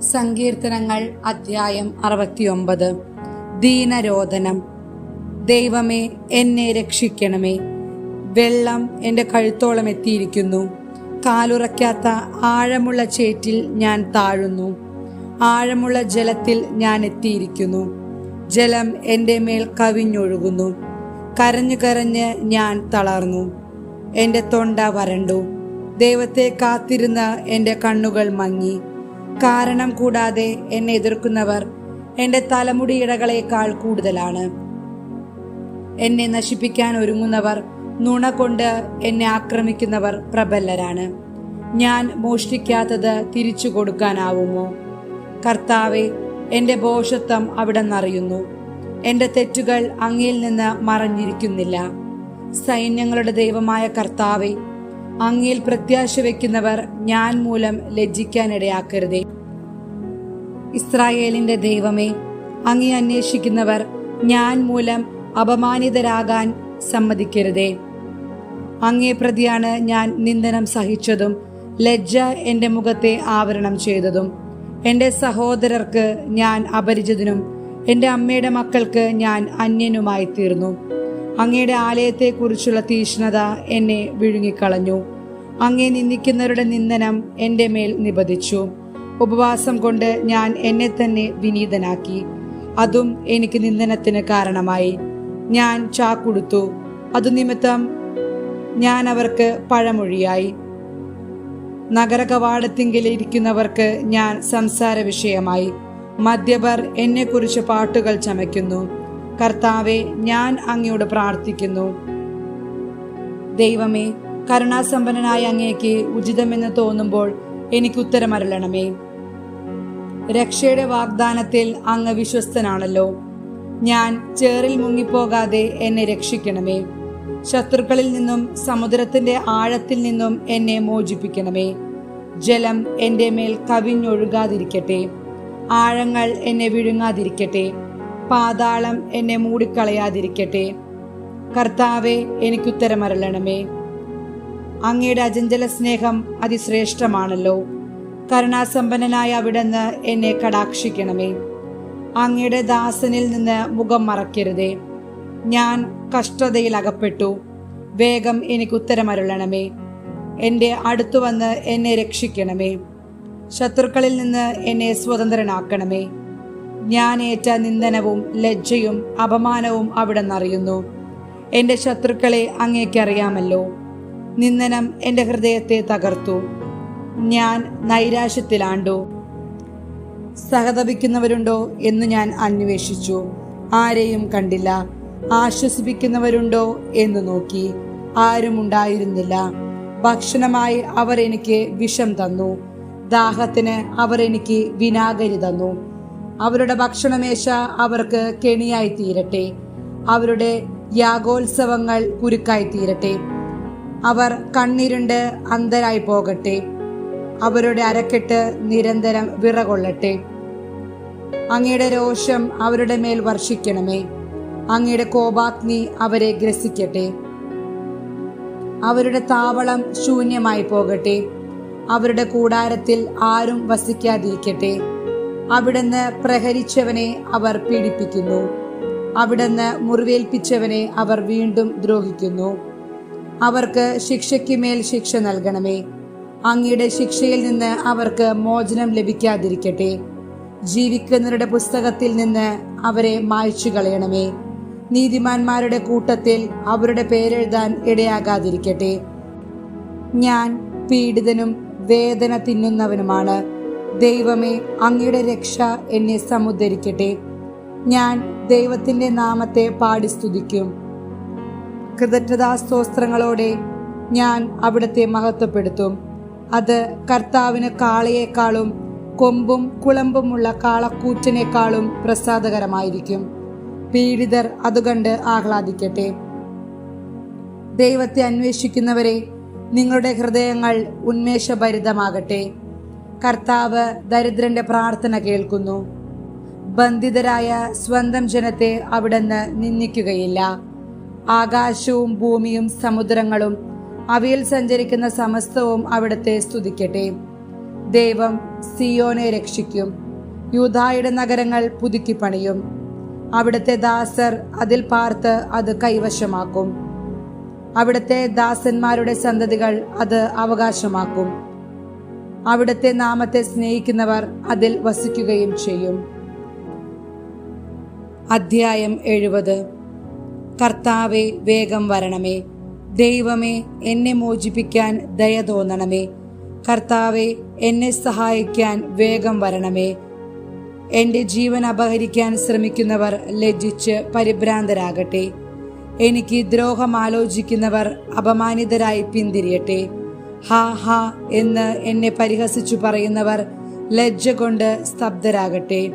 സങ്കീർത്തനങ്ങൾ അധ്യായം അറുപത്തിയൊമ്പത്. ദീനരോധനം ദൈവമേ എന്നെ രക്ഷിക്കണമേ. വെള്ളം എന്റെ കഴുത്തോളം എത്തിയിരിക്കുന്നു. കാലുറയ്ക്കാത്ത ആഴമുള്ള ചേറ്റിൽ ഞാൻ താഴുന്നു. ആഴമുള്ള ജലത്തിൽ ഞാൻ എത്തിയിരിക്കുന്നു. ജലം എന്റെ മേൽ കവിഞ്ഞൊഴുകുന്നു. കരഞ്ഞു കരഞ്ഞ് ഞാൻ തളർന്നു. എന്റെ തൊണ്ട വരണ്ടു. ദൈവത്തെ കാത്തിരുന്ന എന്റെ കണ്ണുകൾ മങ്ങി. കാരണം കൂടാതെ എന്നെ എതിർക്കുന്നവർ എന്റെ തലമുടിയിടകളേക്കാൾ കൂടുതലാണ്. എന്നെ നശിപ്പിക്കാൻ ഒരുങ്ങുന്നവർ നുണ കൊണ്ട് എന്നെ ആക്രമിക്കുന്നവർ പ്രബലരാണ്. ഞാൻ മോഷ്ടിക്കാത്തത് തിരിച്ചു കൊടുക്കാനാവുമോ? കർത്താവെ എന്റെ ഭോഷത്വം അവിടെ നിന്നറിയുന്നു എന്റെ തെറ്റുകൾ അങ്ങയിൽ നിന്ന് മറഞ്ഞിരിക്കുന്നില്ല. സൈന്യങ്ങളുടെ ദൈവമായ കർത്താവെ അങ്ങയിൽ പ്രത്യാശ വയ്ക്കുന്നവർ ഞാൻ മൂലം ലജ്ജിക്കാനിടയാക്കരുതേ. ഇസ്രായേലിന്റെ ദൈവമേ അങ്ങേ അന്വേഷിക്കുന്നവർ ഞാൻ മൂലം അപമാനിതരാകാൻ സമ്മതിക്കരുതേ. അങ്ങേ പ്രതിയാണ് ഞാൻ നിന്ദനം സഹിച്ചതും ലജ്ജ എന്റെ മുഖത്തെ ആവരണം ചെയ്തതും. എന്റെ സഹോദരർക്ക് ഞാൻ അപരിചിതനും എന്റെ അമ്മയുടെ മക്കൾക്ക് ഞാൻ അന്യനുമായി തീർന്നു. അങ്ങയുടെ ആലയത്തെക്കുറിച്ചുള്ള തീഷ്ണത എന്നെ വിഴുങ്ങിക്കളഞ്ഞു. അങ്ങേ നിന്ദിക്കുന്നവരുടെ നിന്ദനം എന്റെ മേൽ നിബദിച്ചു ഉപവാസം കൊണ്ട് ഞാൻ എന്നെ തന്നെ വിനീതനാക്കി. അതും എനിക്ക് നിന്ദനത്തിന് കാരണമായി. ഞാൻ ചാക്കുടുത്തു അതു നിമിത്തം ഞാൻ അവർക്ക് പഴമൊഴിയായി. നഗര കവാടത്തിങ്കിൽ ഇരിക്കുന്നവർക്ക് ഞാൻ സംസാര വിഷയമായി. മദ്യപർ എന്നെക്കുറിച്ച് പാട്ടുകൾ ചമയ്ക്കുന്നു. കർത്താവെ ഞാൻ അങ്ങയോട് പ്രാർത്ഥിക്കുന്നു. ദൈവമേ കരുണാസമ്പന്നനായ അങ്ങേക്ക് ഉചിതമെന്ന് തോന്നുമ്പോൾ എനിക്ക് ഉത്തരമരളണമേ രക്ഷയുടെ വാഗ്ദാനത്തിൽ അങ്ങ് വിശ്വസ്തനാണല്ലോ. ഞാൻ ചേറിൽ മുങ്ങിപ്പോകാതെ എന്നെ രക്ഷിക്കണമേ. ശത്രുക്കളിൽ നിന്നും സമുദ്രത്തിന്റെ ആഴത്തിൽ നിന്നും എന്നെ മോചിപ്പിക്കണമേ. ജലം എന്റെ മേൽ കവിഞ്ഞൊഴുകാതിരിക്കട്ടെ. ആഴങ്ങൾ എന്നെ വിഴുങ്ങാതിരിക്കട്ടെ. പാതാളം എന്നെ മൂടിക്കളയാതിരിക്കട്ടെ. കർത്താവെ എനിക്കുത്തരമരളണമേ അങ്ങയുടെ അജഞ്ചല സ്നേഹം അതിശ്രേഷ്ഠമാണല്ലോ. കരുണാസമ്പന്നനായ അവിടുന്ന് എന്നെ കടാക്ഷിക്കണമേ. അങ്ങയുടെ ദാസനിൽ നിന്ന് മുഖം മറക്കരുതേ. ഞാൻ കഷ്ടതയിൽ അകപ്പെട്ടു വേഗം എനിക്ക് ഉത്തരമരുളണമേ. എന്റെ അടുത്തു വന്ന് എന്നെ രക്ഷിക്കണമേ. ശത്രുക്കളിൽ നിന്ന് എന്നെ സ്വതന്ത്രനാക്കണമേ. ഞാൻ ഏറ്റ നിന്ദനവും ലജ്ജയും അപമാനവും അവിടെ നിന്നറിയുന്നു എന്റെ ശത്രുക്കളെ അങ്ങേക്കറിയാമല്ലോ. നിന്ദനം എന്റെ ഹൃദയത്തെ തകർത്തു. ഞാൻ നൈരാശ്യത്തിലാണ്ടു. സഹതപിക്കുന്നവരുണ്ടോ എന്ന് ഞാൻ അന്വേഷിച്ചു. ആരെയും കണ്ടില്ല. ആശ്വസിപ്പിക്കുന്നവരുണ്ടോ എന്ന് നോക്കി. ആരും ഉണ്ടായിരുന്നില്ല ഭക്ഷണമായി അവർ എനിക്ക് വിഷം തന്നു. ദാഹത്തിന് അവർ എനിക്ക് വിനാഗരി തന്നു. അവരുടെ ഭക്ഷണമേശ അവർക്ക് കെണിയായി തീരട്ടെ. അവരുടെ യാഗോത്സവങ്ങൾ കുരുക്കായി തീരട്ടെ. അവർ കണ്ണിരുണ്ട് അന്തരായി പോകട്ടെ. അവരുടെ അരക്കെട്ട് നിരന്തരം വിറകൊള്ളട്ടെ. അങ്ങയുടെ രോഷം അവരുടെ മേൽ വർഷിക്കണമേ. അങ്ങയുടെ കോപാഗ്നി അവരെ ഗ്രസിക്കട്ടെ. അവരുടെ താവളം ശൂന്യമായി പോകട്ടെ. അവരുടെ കൂടാരത്തിൽ ആരും വസിക്കാതിരിക്കട്ടെ. അവിടുന്ന് പ്രഹരിച്ചവനെ അവർ പീഡിപ്പിക്കുന്നു. അവിടുന്ന് മുറിവേൽപ്പിച്ചവനെ അവർ വീണ്ടും ദ്രോഹിക്കുന്നു. അവർക്ക് ശിക്ഷയ്ക്ക് മേൽ ശിക്ഷ നൽകണമേ. അങ്ങയുടെ ശിക്ഷയിൽ നിന്ന് അവർക്ക് മോചനം ലഭിക്കാതിരിക്കട്ടെ. ജീവിക്കുന്നവരുടെ പുസ്തകത്തിൽ നിന്ന് അവരെ മായ്ച്ചു കളയണമേ നീതിമാന്മാരുടെ കൂട്ടത്തിൽ അവരുടെ പേരെഴുതാൻ ഇടയാകാതിരിക്കട്ടെ. ഞാൻ പീഡിതനും വേദന തിന്നുന്നവനുമാണ്. ദൈവമേ അങ്ങയുടെ രക്ഷ എന്നെ സമുദ്ധരിക്കട്ടെ. ഞാൻ ദൈവത്തിന്റെ നാമത്തെ പാടി സ്തുതിക്കും. കൃതജ്ഞതാസ്തോത്രങ്ങളോടെ ഞാൻ അവിടത്തെ മഹത്വപ്പെടുത്തും. അത് കർത്താവിന് കാളയേക്കാളും കൊമ്പും കുളമ്പുമുള്ള കാളക്കൂറ്റനേക്കാളും പ്രസാദകരമായിരിക്കും. പീഡിതർ അതുകണ്ട് ആഹ്ലാദിക്കട്ടെ. ദൈവത്തെ അന്വേഷിക്കുന്നവരെ നിങ്ങളുടെ ഹൃദയങ്ങൾ ഉന്മേഷഭരിതമാകട്ടെ. കർത്താവ് ദരിദ്രന്റെ പ്രാർത്ഥന കേൾക്കുന്നു. ബന്ധിതരായ സ്വന്തം ജനത്തെ അവിടുന്ന് നിന്ദിക്കുകയില്ല. ആകാശവും ഭൂമിയും സമുദ്രങ്ങളും അവയിൽ സഞ്ചരിക്കുന്ന സമസ്തവും അവിടുത്തെ സ്തുതിക്കട്ടെ. ദൈവം സിയോനെ രക്ഷിക്കും. യൂതായുടെ നഗരങ്ങൾ പുതുക്കി പണിയും അവിടുത്തെ ദാസർ അതിൽ പാർത്ത് അത് കൈവശമാക്കും. അവിടുത്തെ ദാസന്മാരുടെ സന്തതികൾ അത് അവകാശമാക്കും. അവിടുത്തെ നാമത്തെ സ്നേഹിക്കുന്നവർ അതിൽ വസിക്കുകയും ചെയ്യും. അധ്യായം എഴുപത്. കർത്താവെ വേഗം വരണമേ. ദൈവമേ എന്നെ മോചിപ്പിക്കാൻ ദയ തോന്നണമേ. കർത്താവെ എന്നെ സഹായിക്കാൻ വേഗം വരണമേ. എന്റെ ജീവൻ അപഹരിക്കാൻ ശ്രമിക്കുന്നവർ ലജ്ജിച്ച് പരിഭ്രാന്തരാകട്ടെ. എനിക്ക് ദ്രോഹം ആലോചിക്കുന്നവർ അപമാനിതരായി പിന്തിരിയട്ടെ. ഹാ ഹാ എന്ന് എന്നെ പരിഹസിച്ചു പറയുന്നവർ ലജ്ജ കൊണ്ട് സ്തബ്ധരാകട്ടെ.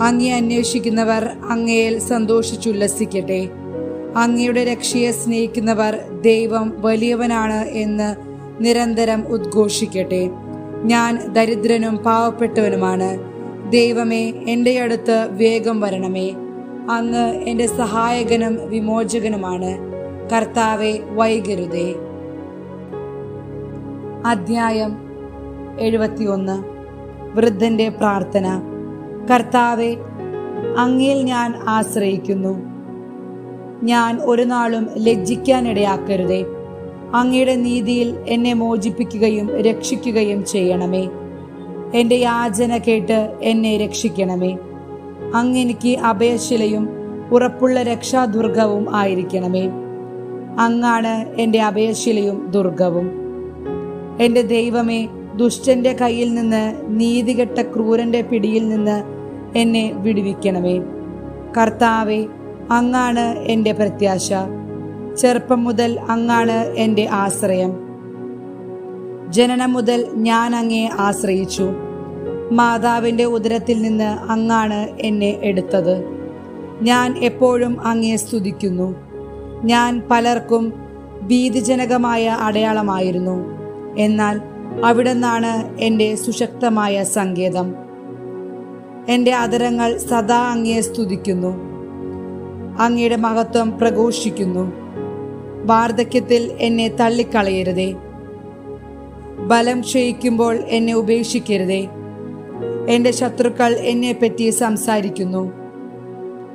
അങ്ങേ അന്വേഷിക്കുന്നവർ അങ്ങയിൽ സന്തോഷിച്ചുല്ലസിക്കട്ടെ. അങ്ങയുടെ രക്ഷയെ സ്നേഹിക്കുന്നവർ ദൈവം വലിയവനാണ് എന്ന് നിരന്തരം ഉദ്ഘോഷിക്കട്ടെ. ഞാൻ ദരിദ്രനും പാവപ്പെട്ടവനുമാണ്. ദൈവമേ എന്റെ അടുത്ത് വേഗം വരണമേ. അങ്ങ് എന്റെ സഹായകനും വിമോചകനുമാണ്. കർത്താവെ വൈകരുതേ. അധ്യായം എഴുപത്തിയൊന്ന്. വൃദ്ധന്റെ പ്രാർത്ഥന. കർത്താവെ അങ്ങയിൽ ഞാൻ ആശ്രയിക്കുന്നു. ഞാൻ ഒരു നാളും ലജ്ജിക്കാനിടയാക്കരുതേ. അങ്ങയുടെ നീതിയിൽ എന്നെ മോചിപ്പിക്കുകയും രക്ഷിക്കുകയും ചെയ്യണമേ. എന്റെ യാചന കേട്ട് എന്നെ രക്ഷിക്കണമേ. അങ്ങെനിക്ക് അഭയശിലയും ഉറപ്പുള്ള രക്ഷാദുർഗവും ആയിരിക്കണമേ. അങ്ങാണ് എന്റെ അഭയശിലയും ദുർഗവും. എന്റെ ദൈവമേ ദുഷ്ടന്റെ കയ്യിൽ നിന്ന് നീതികെട്ട ക്രൂരന്റെ പിടിയിൽ നിന്ന് എന്നെ വിടുവിക്കണമേ. കർത്താവെ അങ്ങാണ് എന്റെ പ്രത്യാശ. ചെറുപ്പം മുതൽ അങ്ങാണ് എന്റെ ആശ്രയം. ജനനം മുതൽ ഞാൻ അങ്ങേ ആശ്രയിച്ചു. മാതാവിന്റെ ഉദരത്തിൽ നിന്ന് അങ്ങാണ് എന്നെ എടുത്തത്. ഞാൻ എപ്പോഴും അങ്ങേ സ്തുതിക്കുന്നു. ഞാൻ പലർക്കും ഭീതിജനകമായ അടയാളമായിരുന്നു. എന്നാൽ അവിടുന്നാണ് എന്റെ സുശക്തമായ സങ്കേതം. എന്റെ അതരങ്ങൾ സദാ അങ്ങയെ സ്തുതിക്കുന്നു. അങ്ങയുടെ മഹത്വം പ്രഘോഷിക്കുന്നു. വാർദ്ധക്യത്തിൽ എന്നെ തള്ളിക്കളയരുതേ. ബലം ക്ഷയിക്കുമ്പോൾ എന്നെ ഉപേക്ഷിക്കരുതേ. എന്റെ ശത്രുക്കൾ എന്നെ പറ്റി സംസാരിക്കുന്നു.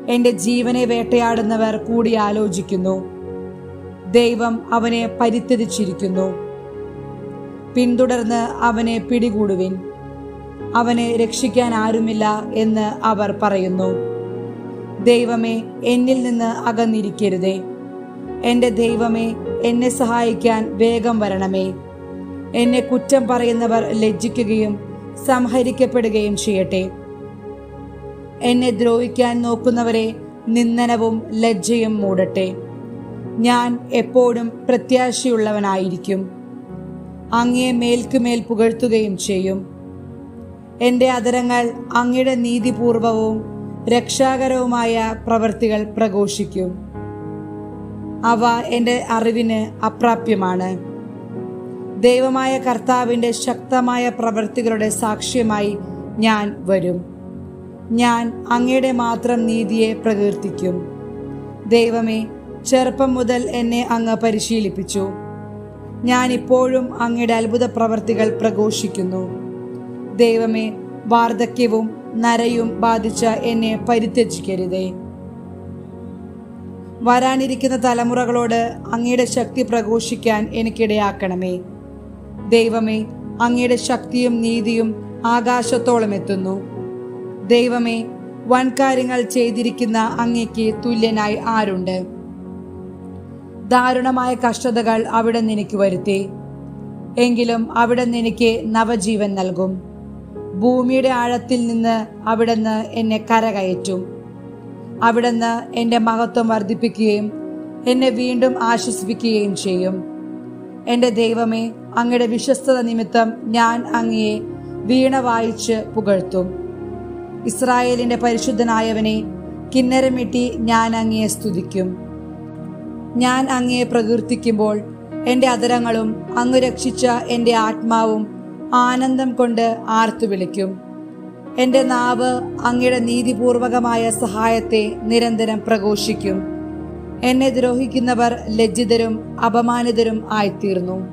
എന്റെ ജീവനെ വേട്ടയാടുന്നവർ കൂടി ആലോചിക്കുന്നു. ദൈവം അവനെ പരിത്യജിച്ചിരിക്കുന്നു. പിന്തുടർന്ന് അവനെ പിടികൂടുവിൻ. അവനെ രക്ഷിക്കാൻ ആരുമില്ല എന്ന് അവർ പറയുന്നു. ദൈവമേ എന്നിൽ നിന്ന് അകന്നിരിക്കരുതേ. എന്റെ ദൈവമേ എന്നെ സഹായിക്കാൻ വേഗം വരണമേ. എന്നെ കുറ്റം പറയുന്നവർ ലജ്ജിക്കുകയും സംഹരിക്കപ്പെടുകയും ചെയ്യട്ടെ. എന്നെ ദ്രോഹിക്കാൻ നോക്കുന്നവരെ നിന്ദനവും ലജ്ജയും മൂടട്ടെ. ഞാൻ എപ്പോഴും പ്രത്യാശയുള്ളവനായിരിക്കും. അങ്ങയെ മേൽക്കുമേൽ പുകഴ്ത്തുകയും ചെയ്യും. എന്റെ അതരങ്ങൾ അങ്ങയുടെ നീതിപൂർവവും രക്ഷാകരവുമായ പ്രവൃത്തികൾ പ്രഘോഷിക്കും. അവ എന്റെ അറിവിന് അപ്രാപ്യമാണ്. ദൈവമായ കർത്താവിന്റെ ശക്തമായ പ്രവൃത്തികളുടെ സാക്ഷ്യമായി ഞാൻ വരും. ഞാൻ അങ്ങയുടെ മാത്രം നീതിയെ പ്രകീർത്തിക്കും. ദൈവമേ ചെറുപ്പം മുതൽ എന്നെ അങ്ങ് പരിശീലിപ്പിച്ചു. ഞാൻ ഇപ്പോഴും അങ്ങയുടെ അത്ഭുത പ്രവർത്തികൾ പ്രഘോഷിക്കുന്നു. ദൈവമേ വാർദ്ധക്യവും നരയും ബാധിച്ച എന്നെ പരിത്യജിക്കരുതേ. വരാനിരിക്കുന്ന തലമുറകളോട് അങ്ങയുടെ ശക്തി പ്രഘോഷിക്കാൻ എനിക്കിടയാക്കണമേ. ദൈവമേ അങ്ങയുടെ ശക്തിയും നീതിയും ആകാശത്തോളം എത്തുന്നു. ദൈവമേ വൻകാര്യങ്ങൾ ചെയ്തിരിക്കുന്ന അങ്ങയ്ക്ക് തുല്യനായി ആരുണ്ട്? ദാരുണമായ കഷ്ടതകൾ അവിടെ നിനക്ക് വരുത്തി. എങ്കിലും അവിടെ നിനക്ക് നവജീവൻ നൽകും. ഭൂമിയുടെ ആഴത്തിൽ നിന്ന് അവിടുന്ന് എന്നെ കരകയറ്റും. അവിടുന്ന് എന്റെ മഹത്വം വർദ്ധിപ്പിക്കുകയും എന്നെ വീണ്ടും ആശ്വസിപ്പിക്കുകയും ചെയ്യും. എന്റെ ദൈവമേ അങ്ങയുടെ വിശ്വസ്തത നിമിത്തം ഞാൻ അങ്ങയെ വീണ വായിച്ച് പുകഴ്ത്തും. ഇസ്രായേലിന്റെ പരിശുദ്ധനായവനെ കിന്നരമിട്ടി ഞാൻ അങ്ങയെ സ്തുതിക്കും. ഞാൻ അങ്ങയെ പ്രകീർത്തിക്കുമ്പോൾ എന്റെ അതരങ്ങളും അങ്ങ് രക്ഷിച്ച എന്റെ ആത്മാവും ആനന്ദം കൊണ്ട് ആർത്തു വിളിക്കും. എന്റെ നാവ് അങ്ങയുടെ നീതിപൂർവകമായ സഹായത്തെ നിരന്തരം പ്രഘോഷിക്കും. എന്നെ ദ്രോഹിക്കുന്നവർ ലജ്ജിതരും അപമാനിതരും ആയിത്തീർന്നു.